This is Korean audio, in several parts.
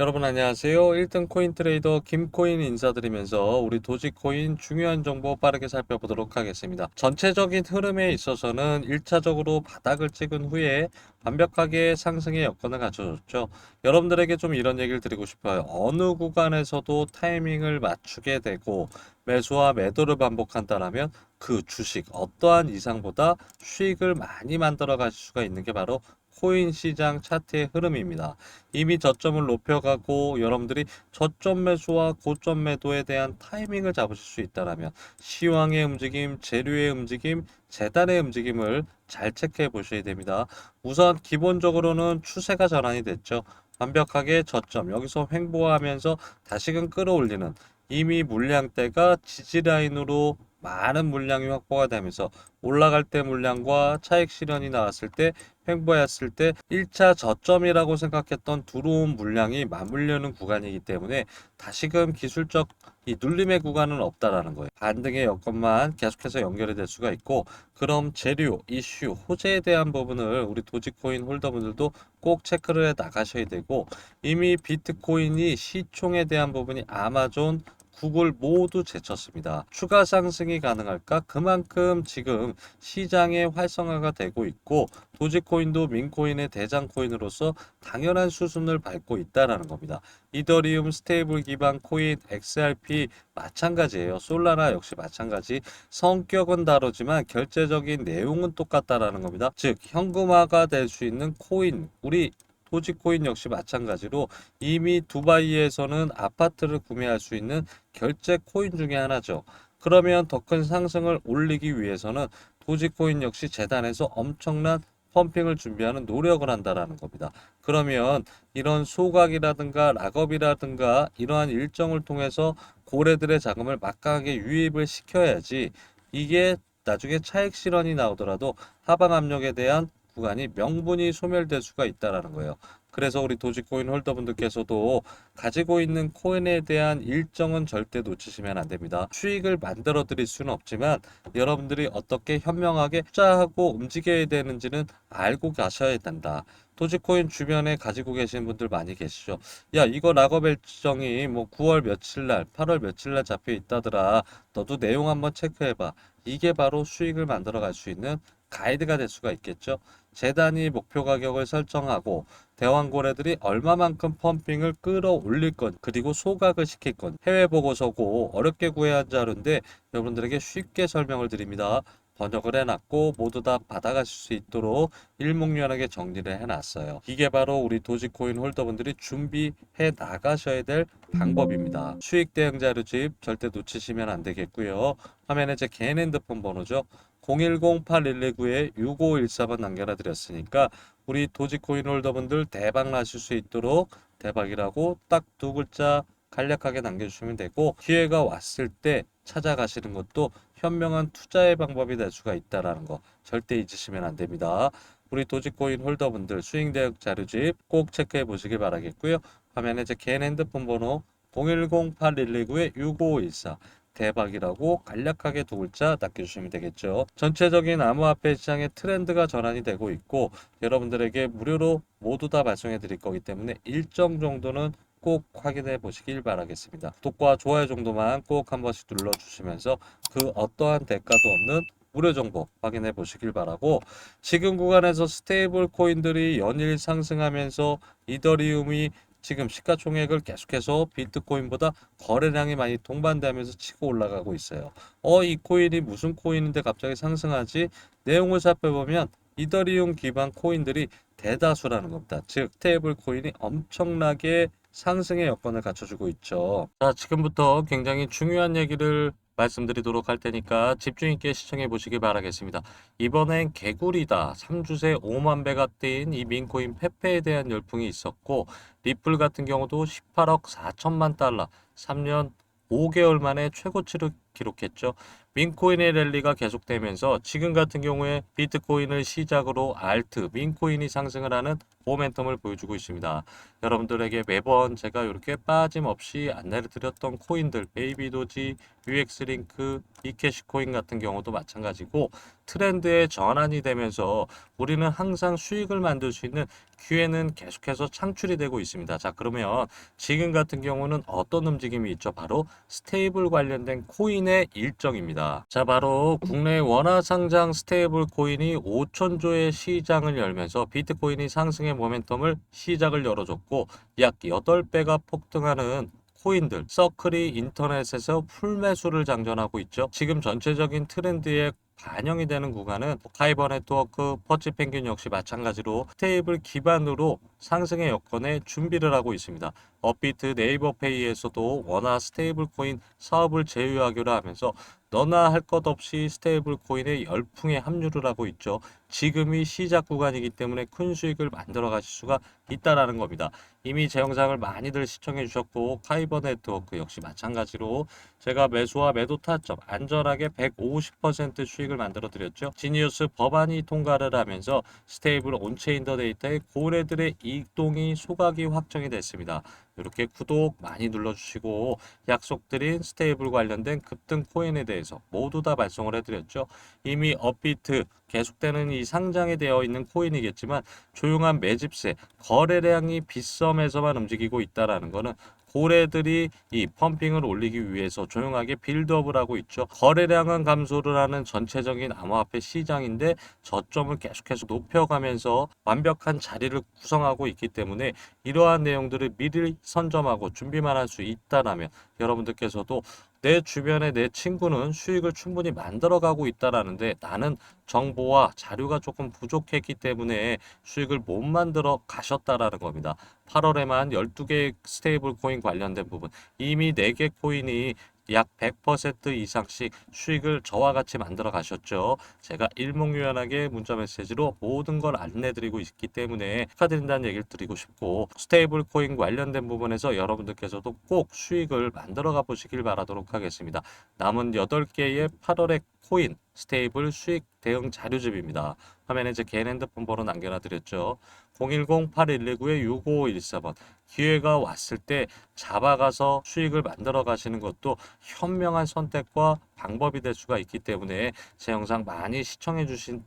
여러분 안녕하세요. 1등 코인 트레이더 김코인 인사드리면서 우리 도지코인 중요한 정보 빠르게 살펴보도록 하겠습니다. 전체적인 흐름에 있어서는 1차적으로 바닥을 찍은 후에 완벽하게 상승의 여건을 갖춰줬죠. 여러분들에게 좀 이런 얘기를 드리고 싶어요. 어느 구간에서도 타이밍을 맞추게 되고 매수와 매도를 반복한다라면 그 주식 어떠한 이상보다 수익을 많이 만들어 가실 수가 있는 게 바로 코인 시장 차트의 흐름입니다. 이미 저점을 높여가고 여러분들이 저점 매수와 고점 매도에 대한 타이밍을 잡으실 수 있다라면 시황의 움직임, 재료의 움직임, 재단의 움직임을 잘 체크해 보셔야 됩니다. 우선 기본적으로는 추세가 전환이 됐죠. 완벽하게 저점 여기서 횡보하면서 다시금 끌어올리는 이미 물량대가 지지라인으로 많은 물량이 확보가 되면서 올라갈 때 물량과 차익 실현이 나왔을 때 횡보했을 때 1차 저점이라고 생각했던 들어온 물량이 맞물려는 구간이기 때문에 다시금 기술적 이 눌림의 구간은 없다라는 거예요. 반등의 여건만 계속해서 연결이 될 수가 있고 그럼 재료, 이슈, 호재에 대한 부분을 우리 도지코인 홀더분들도 꼭 체크를 해 나가셔야 되고 이미 비트코인이 시총에 대한 부분이 아마존 구글 모두 제쳤습니다. 추가 상승이 가능할까? 그만큼 지금 시장의 활성화가 되고 있고 도지코인도 민코인의 대장 코인으로서 당연한 수순을 밟고 있다라는 겁니다. 이더리움 스테이블 기반 코인 XRP 마찬가지예요. 솔라나 역시 마찬가지. 성격은 다르지만 결제적인 내용은 똑같다라는 겁니다. 즉 현금화가 될 수 있는 코인 우리 도지코인 역시 마찬가지로 이미 두바이에서는 아파트를 구매할 수 있는 결제 코인 중에 하나죠. 그러면 더 큰 상승을 올리기 위해서는 도지코인 역시 재단에서 엄청난 펌핑을 준비하는 노력을 한다라는 겁니다. 그러면 이런 소각이라든가 락업이라든가 이러한 일정을 통해서 고래들의 자금을 막강하게 유입을 시켜야지 이게 나중에 차익 실현이 나오더라도 하방 압력에 대한 구간이 명분이 소멸될 수가 있다라는 거예요. 그래서 우리 도지코인 홀더분들께서도 가지고 있는 코인에 대한 일정은 절대 놓치시면 안 됩니다. 수익을 만들어 드릴 수는 없지만 여러분들이 어떻게 현명하게 투자하고 움직여야 되는지는 알고 가셔야 된다. 도지코인 주변에 가지고 계신 분들 많이 계시죠. 야, 이거 락업 일정이 뭐 9월 며칠 날, 8월 며칠 날 잡혀 있다더라. 너도 내용 한번 체크해 봐. 이게 바로 수익을 만들어 갈 수 있는 가이드가 될 수가 있겠죠. 재단이 목표 가격을 설정하고 대왕 고래들이 얼마만큼 펌핑을 끌어올릴 건 그리고 소각을 시킬 건 해외 보고서고 어렵게 구해야 하는 자료인데 여러분들에게 쉽게 설명을 드립니다. 번역을 해놨고 모두 다 받아가실 수 있도록 일목요연하게 정리를 해놨어요. 이게 바로 우리 도지코인 홀더분들이 준비해 나가셔야 될 방법입니다. 수익 대응 자료 집 절대 놓치시면 안 되겠고요. 화면에 제 개인 핸드폰 번호죠. 010-8119-6514번 남겨놔 드렸으니까 우리 도지코인 홀더분들 대박 나실 수 있도록 대박이라고 딱 두 글자 간략하게 남겨주시면 되고 기회가 왔을 때 찾아가시는 것도 현명한 투자의 방법이 될 수가 있다라는 거 절대 잊으시면 안 됩니다. 우리 도지코인 홀더분들 수익 대응 자료집 꼭 체크해 보시길 바라겠고요. 화면에 제 개인 핸드폰 번호 010-8119-6514 대박이라고 간략하게 두 글자 남겨주시면 되겠죠. 전체적인 암호화폐 시장의 트렌드가 전환이 되고 있고 여러분들에게 무료로 모두 다 발송해 드릴 거기 때문에 일정 정도는 꼭 확인해 보시길 바라겠습니다. 구독과 좋아요 정도만 꼭 한 번씩 눌러주시면서 그 어떠한 대가도 없는 무료 정보 확인해 보시길 바라고 지금 구간에서 스테이블 코인들이 연일 상승하면서 이더리움이 지금 시가총액을 계속해서 비트코인보다 거래량이 많이 동반되면서 치고 올라가고 있어요. 어, 이 코인이 무슨 코인인데 갑자기 상승하지? 내용을 살펴보면 이더리움 기반 코인들이 대다수라는 겁니다. 즉, 스테이블 코인이 엄청나게 상승의 여건을 갖춰주고 있죠. 자, 지금부터 굉장히 중요한 얘기를 말씀드리도록 할 테니까 집중 있게 시청해 보시기 바라겠습니다. 이번엔 개구리다. 3주새 5만 배가 뛴 이 민코인 페페에 대한 열풍이 있었고 리플 같은 경우도 18억 4천만 달러 3년 5개월 만에 최고치를 기록했죠. 민코인의 랠리가 계속되면서 지금 같은 경우에 비트코인을 시작으로 알트, 민코인이 상승을 하는 모멘텀을 보여주고 있습니다. 여러분들에게 매번 제가 이렇게 빠짐없이 안내를 드렸던 코인들, 베이비도지, UX링크, 이캐시코인 같은 경우도 마찬가지고 트렌드의 전환이 되면서 우리는 항상 수익을 만들 수 있는 기회는 계속해서 창출이 되고 있습니다. 자, 그러면 지금 같은 경우는 어떤 움직임이 있죠? 바로 스테이블 관련된 코인 의 일정입니다. 자, 바로 국내 원화 상장 스테이블 코인이 5천조의 시장을 열면서 비트코인이 상승의 모멘텀을 시작을 열어줬고 약 8배가 폭등하는 코인들, 서클이 인터넷에서 풀매수를 장전하고 있죠. 지금 전체적인 트렌드에 반영이 되는 구간은 카이버 네트워크, 퍼치 펭귄 역시 마찬가지로 스테이블 기반으로 상승의 여건에 준비를 하고 있습니다. 업비트, 네이버페이에서도 원화 스테이블 코인 사업을 제휴하기로 하면서 너나 할 것 없이 스테이블 코인의 열풍에 합류를 하고 있죠. 지금이 시작 구간이기 때문에 큰 수익을 만들어 가실 수가 있다라는 겁니다. 이미 제 영상을 많이들 시청해 주셨고 카이버 네트워크 역시 마찬가지로 제가 매수와 매도 타점 안전하게 150% 수익을 만들어 드렸죠. 지니어스 법안이 통과를 하면서 스테이블 온체인 더 데이터의 고래들의 이동이 소각이 확정이 됐습니다. 이렇게 구독 많이 눌러주시고 약속드린 스테이블 관련된 급등 코인에 대해서 모두 다 발송을 해드렸죠. 이미 업비트 계속되는 이 상장이 되어 있는 코인이겠지만 조용한 매집세 거래량이 빗썸에서만 움직이고 있다라는 거는 고래들이 이 펌핑을 올리기 위해서 조용하게 빌드업을 하고 있죠. 거래량은 감소를 하는 전체적인 암호화폐 시장인데 저점을 계속해서 높여가면서 완벽한 자리를 구성하고 있기 때문에 이러한 내용들을 미리 선점하고 준비만 할 수 있다라면 여러분들께서도 내 주변에 내 친구는 수익을 충분히 만들어가고 있다라는데 나는 정보와 자료가 조금 부족했기 때문에 수익을 못 만들어 가셨다라는 겁니다. 8월에만 12개의 스테이블 코인 관련된 부분 이미 4개 코인이 약 100% 이상씩 수익을 저와 같이 만들어 가셨죠. 제가 일목요연하게 문자 메시지로 모든 걸 안내드리고 있기 때문에 축하드린다는 얘기를 드리고 싶고 스테이블 코인 관련된 부분에서 여러분들께서도 꼭 수익을 만들어 가 보시길 바라도록 하겠습니다. 남은 8개의 8월의 코인 스테이블 수익 대응 자료집입니다. 화면에 제 개인 핸드폰 번호 남겨놔 드렸죠. 010-8119-6514번. 기회가 왔을 때 잡아가서 수익을 만들어 가시는 것도 현명한 선택과 방법이 될 수가 있기 때문에 제 영상 많이 시청해 주시는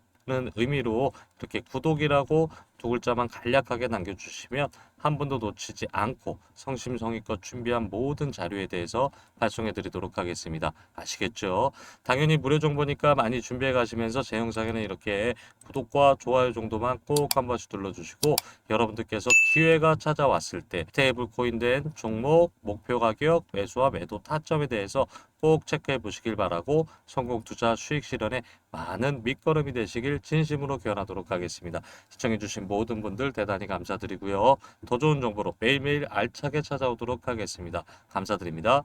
의미로 이렇게 구독이라고 두 글자만 간략하게 남겨주시면 한 분도 놓치지 않고 성심성의껏 준비한 모든 자료에 대해서 발송해 드리도록 하겠습니다. 아시겠죠? 당연히 무료 정보니까 많이 준비해 가시면서 제 영상에는 이렇게 구독과 좋아요 정도만 꼭 한 번씩 눌러주시고 여러분들께서 기회가 찾아왔을 때 테이블 코인된 종목, 목표 가격, 매수와 매도 타점에 대해서 꼭 체크해 보시길 바라고 성공 투자 수익 실현에 많은 밑거름이 되시길 진심으로 기원하도록 하겠습니다. 시청해 주신 모든 분들 대단히 감사드리고요. 더 좋은 정보로 매일매일 알차게 찾아오도록 하겠습니다. 감사드립니다.